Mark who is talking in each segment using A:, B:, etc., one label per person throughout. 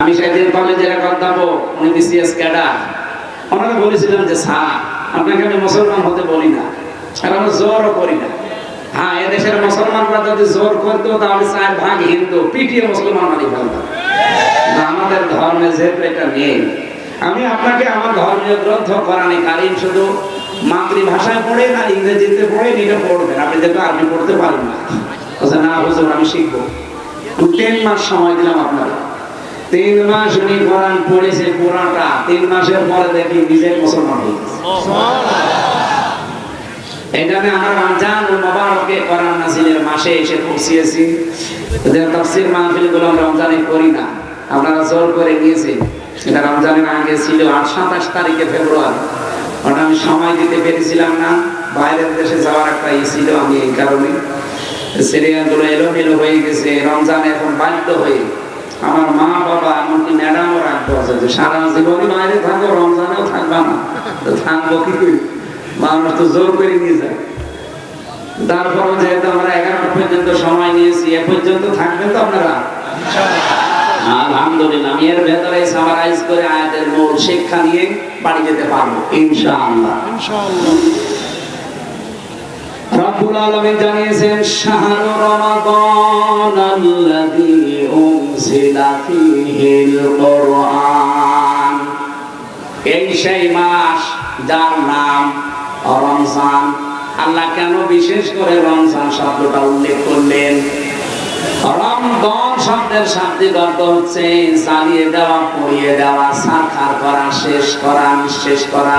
A: আমি সেদিন কলেজের এক অধ্যাপক উনি বিসিএস ক্যাডার ওনাকে বলেছিলাম যে স্যার আপনাকে আমি মুসলমান হতে বলি না আর আমরা জোরও করি না। হ্যাঁ এদেশের মুসলমানরা যদি জোর করতো তাহলে চার ভাগ হিন্দু পিটিয়ে মুসলমান মানি ফেলতো না, আমাদের ধর্মে যেহেতু এটা নেই আমি আপনাকে আমার ধর্মীয় গ্রন্থ কোরআনে কারিম শুধু মাতৃভাষায় পড়ে না ইংরেজিতে পড়ে এটা পড়বেন। আপনি যেহেতু আরবি পড়তে পারেন না। না হুজুর আমি শিখব। তিন মাস সময় দিলাম আপনারা তিন মাস উনি কোরআন পড়েছে, পুরাটা। তিন মাসের পরে দেখি নিজে মুসলমান কোরআন নাজিলের মাসে এসে পৌঁছিয়েছি। যে তাফসীর রমজানে করি না, আপনারা জোর করে এটা রমজানের আগে ছিল আট, সাতাশ তারিখে ফেব্রুয়ারি। ওটা আমি সময় দিতে পেরেছিলাম না, বাইরের দেশে যাওয়ার একটা ই ছিল আমি এই কারণে। সিরিয়ালগুলো এলোমেলো হয়ে গেছে, রমজান এখন বাধ্য হয়ে আমার মা বাবা এমনকি ম্যাডামও রাখতে আছে যে সারা জীবনই বাইরে থাকব রমজানেও থাকবা না। তো থাকব কি করে? মানুষ তো জোর করে নিয়ে যায়। তারপরও যেহেতু আমরা এগারোটা পর্যন্ত সময় নিয়েছি এ পর্যন্ত থাকবেন তো আপনারা? আলহামদুলিল্লাহ আমি এর ভেতরে সামারাইজ করে আয়াতের মূল শিক্ষা নিয়ে বাড়ি যেতে পারব ইনশাআল্লাহ। রব্বুল আলামিন জানিয়েছেন, শাহরু রমাদান আল্লাযী উনজিলা ফীহিল কুরআন। এই সেই মাস যার নাম রমজান। আল্লাহ কেন বিশেষ করে রমজান শব্দটা উল্লেখ করলেন? রমদন শব্দের শাব্দিক অর্থ হচ্ছে চালিয়ে দেওয়া, পড়িয়ে দেওয়া সাক্ষার করা, শেষ করা, নিঃশেষ করা।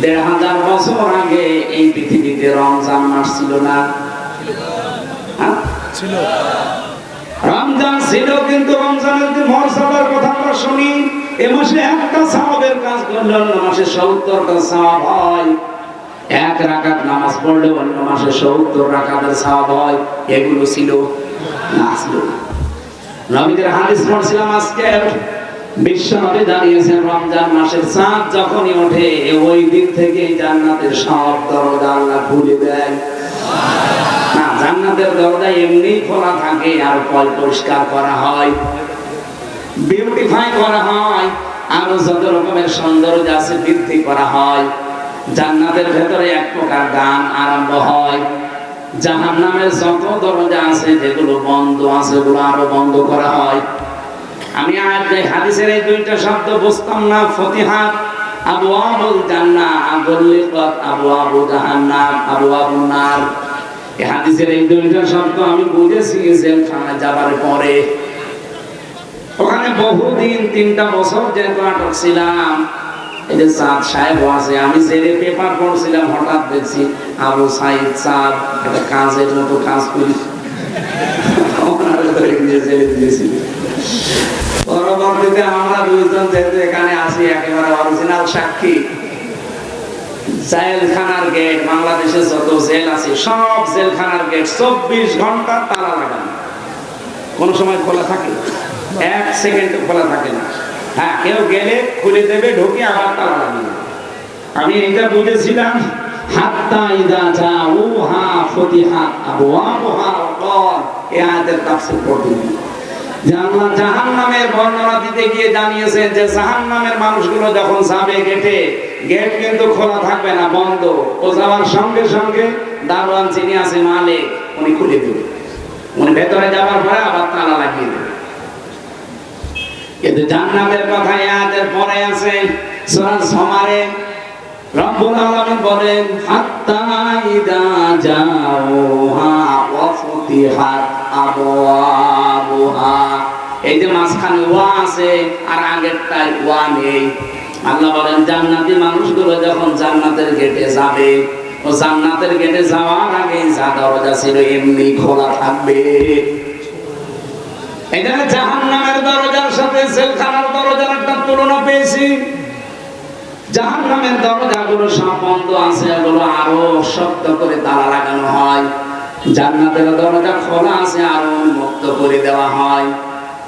A: দেড় হাজার বছর আগে এই পৃথিবীতে রমজান মাস ছিল না। হ্যাঁ? রমজান ছিল কিন্তু রমজানের যে মর্যাদার কথা আমরা শুনি এ মাসে একটা সাহাবের কাজ করলে অন্য মাসে সত্তরটা সাহাব হয়। এক রাকাত নামাজ পড়লে অন্য মাসে সত্তর রাকাতের সাহাব হয়। এগুলো ছিল না ছিল নবীদের হাদিস পড়ছিলাম আজকে। বিশ্বনবী জানিয়েছেন, রমজান মাসের চাঁদ যখনই ওঠে, ওই দিন থেকে জান্নাতের সব দরজা আল্লাহ খুলে দেয় না, জান্নাতের দরজা এমনি খোলা থাকে আর পয় পরিষ্কার করা হয়। বিউটিফাই করা হয়, আরও যত রকমের সৌন্দর্য আছে বৃদ্ধি করা হয়। জান্নাতের ভেতরে এক প্রকার গান আরম্ভ হয়। জাহান নামের যত দরজা আছে, যেগুলো বন্ধ আছে, ওগুলো আরও বন্ধ করা হয়। আমি এই হাদিসের এই দুইটা শব্দ বুঝতাম না ফতিহাত আবু আবুল জান্না আবুল লিকাত আবু আবু জাহান্নাম, আবু আবু নার। এই হাদিসের এই দুইটা শব্দ আমি বুঝেছি জেলখানায় যাবার পরে। ওখানে বহুদিন, তিনটা বছর জেল আটক ছিলাম, এই যে চাঁদ সাহেব আছে, আমি জেলে পেপার পড়ছিলাম, হঠাৎ দেখছি আবু সাইদ চাঁদ একটা কাজের মতো কাজ করি। জেলে দিয়েছিল। পরবর্তীতে আমরা দুইজন যেহেতু এখানে আসি একেবারে অরিজিনাল সাক্ষী। জেলখানার গেট বাংলাদেশে যত জেল আছে, সব জেলখানার গেট চব্বিশ ঘণ্টা তালা লাগানো। কোন সময় খোলা থাকে? এক সেকেন্ড খোলা থাকে না। হ্যাঁ কেউ গেলে খুলে দেবে, ঢুকে আবার তালা লাগিয়ে আমি এটা বুঝেছিলাম, হাত্তা ইদা জাউহা ফতিহাত আবওয়াবুহা ওয়াকাল এই আয়াতের তাফসীর গিয়ে। যে আল্লাহ জাহান্নামের বর্ণনা দিতে গিয়ে জানিয়েছেন যে জাহান্নামের মানুষগুলো যখন যাবে গেটে, গেট কিন্তু খোলা থাকবে না, বন্ধ। ও যাওয়ার সঙ্গে সঙ্গে দারোয়ান যিনি আছে মালিক, উনি খুলে দেবে। উনি ভেতরে যাওয়ার পরে আবার তালা লাগিয়ে দেবে। কিন্তু জান্নাতের কথা আয়াতের পরে আছে, সূরা সমারে রব্বুল আলামিন বলেন, হাত্তা ইদা জাউহা ওয়া ফুতিহাত আবওয়াবুহা এই যে মাঝখানে ওয়া আছে, আর আগেরটায় ওয়া নেই। আল্লাহ বলেন, জান্নাতি মানুষগুলো যখন জান্নাতের গেটে যাবে, ও জান্নাতের গেটে যাওয়ার আগে যা দরজা ছিল এমনি খোলা থাকবে। এই জন্য জাহান দরজার সাথে জেলখানার দরজার একটা তুলনা পেয়েছি। জাহান নামের দরজাগুলো সব আছে, এগুলো আরও শক্ত করে তালা লাগানো হয়। জান্নাতের দরজা খোলা আছে, আরও উন্মুক্ত করে দেওয়া হয়।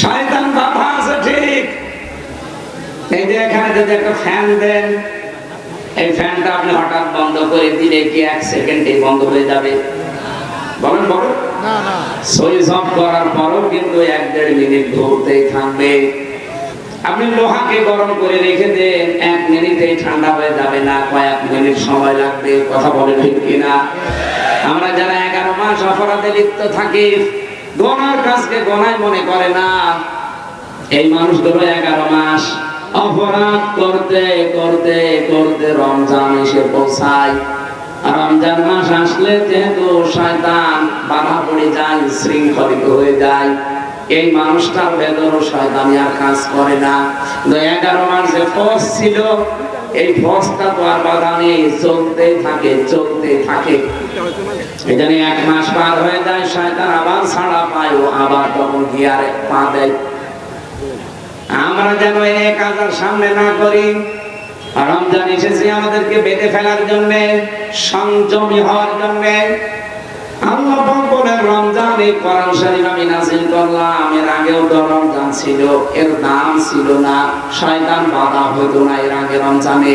A: শয়তান বাধা আছে ঠিক। এই যে এখানে যদি একটা ফ্যান দেন এই ফ্যানটা আপনি হঠাৎ বন্ধ করে দিলে কি এক সেকেন্ডে বন্ধ হয়ে যাবে? বলেন
B: না
A: সুইচ অফ করার পরও কিন্তু এক দেড় মিনিট ঘুরতেই থাকবে আপনি লোহাকে গরম করে রেখে দেন এক মিনিটেই ঠান্ডা হয়ে যাবে না কয়েক মিনিট সময় লাগবে। কথা বলে ঠিক কিনা? আমরা যারা এগারো মাস অপরাধে লিপ্ত থাকি গোনার কাজকে গোনায় মনে করে না। এই মানুষগুলো এগারো মাস অপরাধ করতে করতে করতে রমজান এসে পৌঁছায়। রমজান মাস আসলে যেহেতু শয়তান বাধা পড়ে যায়, শৃঙ্খলিত হয়ে যায়, এই মানুষটার ভেতরও শয়তানি আর কাজ করে না। এগারো মাস যে ফস ছিল এই ফসটা তো আর বাধা নেই চলতেই থাকে। চলতেই থাকে এখানে এক মাস পার হয়ে যায়, শয়তান আবার ছাড়া পায়, ও আবার তখন পা দেয়। আমরা যেন সামনে না করি রমজান এসেছে আমাদেরকে বেঁধে ফেলার জন্য, সংযমী হওয়ার জন্য আল্লাহ পাক রমজান এই কোরআন শরীফ আমি নাযিল করলাম। এর আগেও তো রমজান ছিল, এর দাম ছিল না। শয়তান বাধা হতো না এর আগে রমজানে।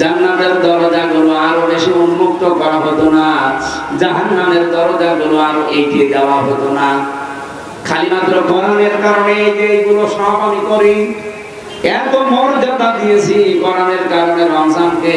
A: জান্নাতের দরজাগুলো আরও বেশি উন্মুক্ত করা হতো না। জাহান্নামের দরজাগুলো আরও এগিয়ে দেওয়া হতো না। খালি মাত্র কোরআনের কারণে এই যে এইগুলো সব আমি করি। এত মর্যাদা দিয়েছি কোরআনের কারণে রমজানকে।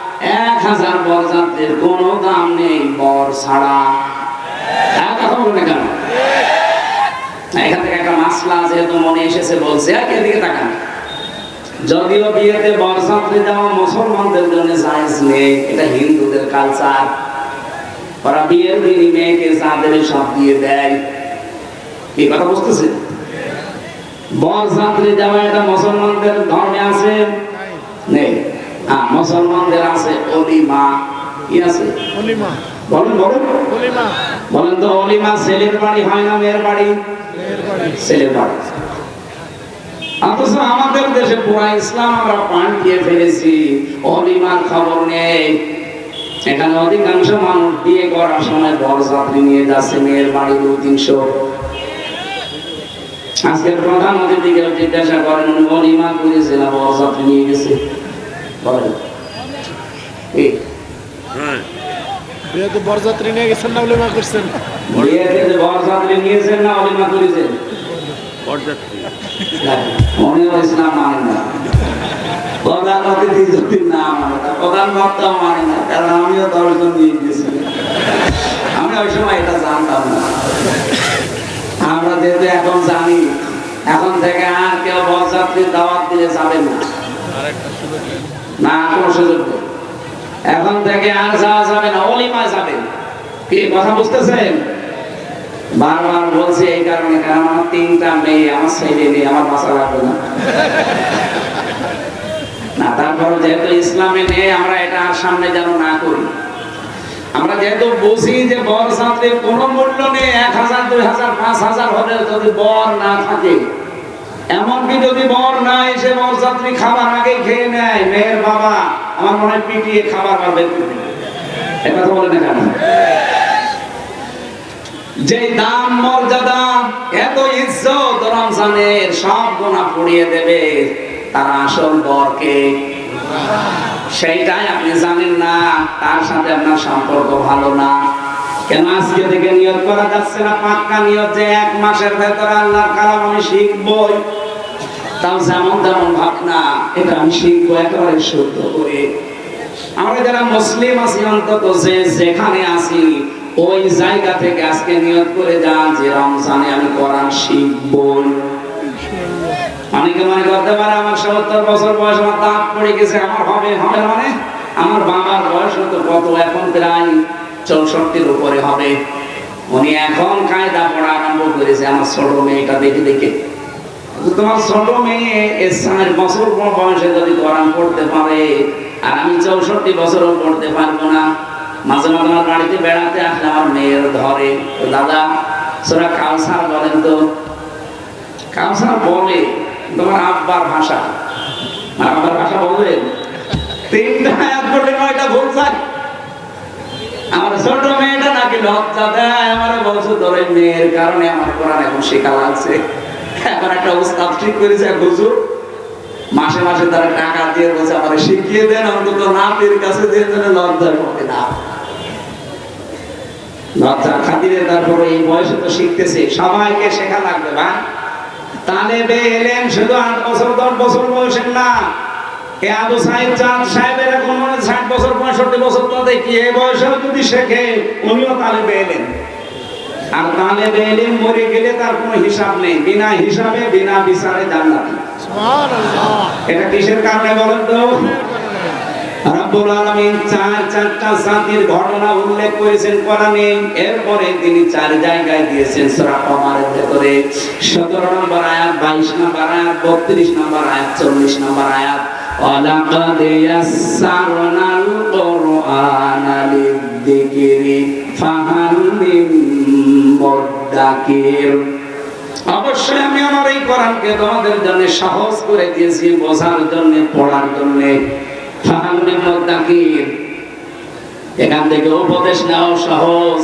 A: এক হাজার বরযাত্রীর কোনো দাম নেই বর ছাড়া। থেকে একটা মাসলা যেহেতু মনে এসেছে বলছে যদিও বিয়েতে যাওয়া মুসলমানদের জন্য জায়েজ নেই, এটা হিন্দুদের কালচার ওরা বিয়ের মেয়েকে যাদের সব দিয়ে দেয়। কি কথা বুঝতেছে? বরযাত্রী যাওয়া এটা মুসলমানদের ধর্মে আছে? নেই। হ্যাঁ মুসলমানদের আছে অলিমা। কি আছে?
B: অলিমা।
A: বলেন বলেন।
B: অলিমা।
A: বলেন তো অলিমা ছেলের বাড়ি হয় না মেয়ের বাড়ি? ছেলের বাড়ি। অথচ আমাদের দেশে পুরা ইসলাম আমরা পাল্টিয়ে ফেলেছি। অলিমার খবর নেই। এখানে অধিকাংশ মানুষ বিয়ে করার সময় বরযাত্রী নিয়ে যাচ্ছে মেয়ের বাড়ি দু তিনশো। আজকের প্রধান অতিথিকে জিজ্ঞাসা করেন অলিমা করেছে না বরযাত্রী নিয়ে গেছে? বলেন।
B: বিয়েতে বরযাত্রী নিয়ে গেছেন না অলিমা করছেন?
A: বিয়েতে যে বরযাত্রী নিয়েছেন না অলিমা করেছেন? না, উনিও ইসলাম মানে না। প্রধান অতিথি যদি না মানে তা প্রধান বক্তা মানে না কারণ আমিও দশজন নিয়ে গেছি। আমি ওই সময় এটা জানতাম না। আমরা যেহেতু এখন জানি এখন থেকে আর কেউ বরযাত্রীর দাওয়াত দিলে যাবে না। এখন থেকে আর যাওয়া যাবে না, অলিমা যাবে। কি কথা বুঝতেছেন? বারবার বলছি এই কারণে কারণ আমার তিনটা মেয়ে, আমার ছেলে নেই, আমার বাসা লাগবে না। না, তারপর যেহেতু ইসলামে নেই, আমরা এটা আর সামনে যেন না করি। আমরা যেহেতু বুঝি যে বর ছাত্রের কোনো মূল্য নেই, এক হাজার, দুই হাজার, পাঁচ হাজার হলে যদি বর না থাকে এমনকি যদি বর না এসে বর ছাত্রী খাবার আগে খেয়ে নেয়, মেয়ের বাবা, আমার মনে হয় পিটিয়ে খাবার পাবে এটা বলে না কেন? যে দাম, মর্যাদা, এত ইজ্জত রমজানের সব গোনা পুড়িয়ে দেবে, তার আসল বরকে সেইটাই আপনি জানেন না, তার সাথে আপনার সম্পর্ক ভালো না। কেন আজকে থেকে করা যাচ্ছে না? পাক্কা যে এক মাসের ভেতরে আল্লাহর কালাম আমি শিখবই। তাও যেমন তেমন ভাবনা, এটা আমি শিখব একেবারে শুদ্ধ করে। আমরা যারা মুসলিম আছি, অন্তত যে যেখানে আছি, ওই জায়গা থেকে আজকে নিয়ত করে যান যে রমজানে আমি কোরআন শিখবই। অনেকে মনে করতে পারে আমার সত্তর বছর বয়স, আমার দাঁত পড়ে গেছে, আমার হবে হবে মানে? আমার বাবার বয়স তো কত, এখন প্রায় চৌষট্টির উপরে হবে। উনি এখন কায়দা পড়া আরম্ভ করেছে, আমার ছোট মেয়েটা দেখে দেখে। তোমার ছোট মেয়ে চার বছর বয়সে যদি কোরআন পড়তে পারে, আর আমি চৌষট্টি বছরও পড়তে পারব না, মাঝে মাঝে আমার বাড়িতে বেড়াতে আসলে আমার মেয়ের ধরে। দাদা, সোরা কাউসার বলেন তো, কাউসার বলে, তোমার আব্বার ভাষা। আব্বার ভাষা বলবেন? তিনটা আয়াত পড়লে নয়টা ভুল যায় আমার ছোট মেয়েটা নাকি লজ্জা দেয়, আমার বলছো ওই মেয়ের কারণে আমার কোরআন এখন শেখা লাগছে। এখন একটা উস্তাদ ঠিক করেছে, হুজুর, মাসে মাসে তারা টাকা দিয়ে বলছে, আমার শিখিয়ে দেন, অন্তত নাতির কাছে দিয়ে যেন লজ্জার পড়ে না। লজ্জার খাতিরে তারপরে এই বয়সে তো শিখতেছে, সবাইকে শেখা লাগবে, ভাই। তালেবে এলেন, শুধু আট বছর, দশ বছর বয়সের না। এ আবু সাহেব চাঁদ সাহেবের এখন মনে ষাট বছর পঁয়ষট্টি বছর তো দেখি এই বয়সেও যদি শেখে উনিও এলেন আর মরে গেলে তার কোনো হিসাব নেই। বিনা হিসাবে বিনা বিচারে জান্নাতি। এটা কিসের কারণে বলেন তো? রব্বুল আলামিন চার চারটা জাতির ঘটনা উল্লেখ করেছেন কোরআনে। এরপরে তিনি চার জায়গায় দিয়েছেন সূরা কমারের ভেতরে। 17 নম্বর আয়াত 22 নম্বর আয়াত 32 নম্বর আয়াত 40 নম্বর আয়াত। ওয়ালাকাদ ইয়াসসারনাল কুরআনা লিযিকরি ফাহাল মিন মুদ্দাকির অবশ্যই আমি আমার এই কোরআনকে তোমাদের জন্য সহজ করে দিয়েছি, বোঝার জন্য, পড়ার জন্য। এখান থেকে উপদেশ নাও সহজ।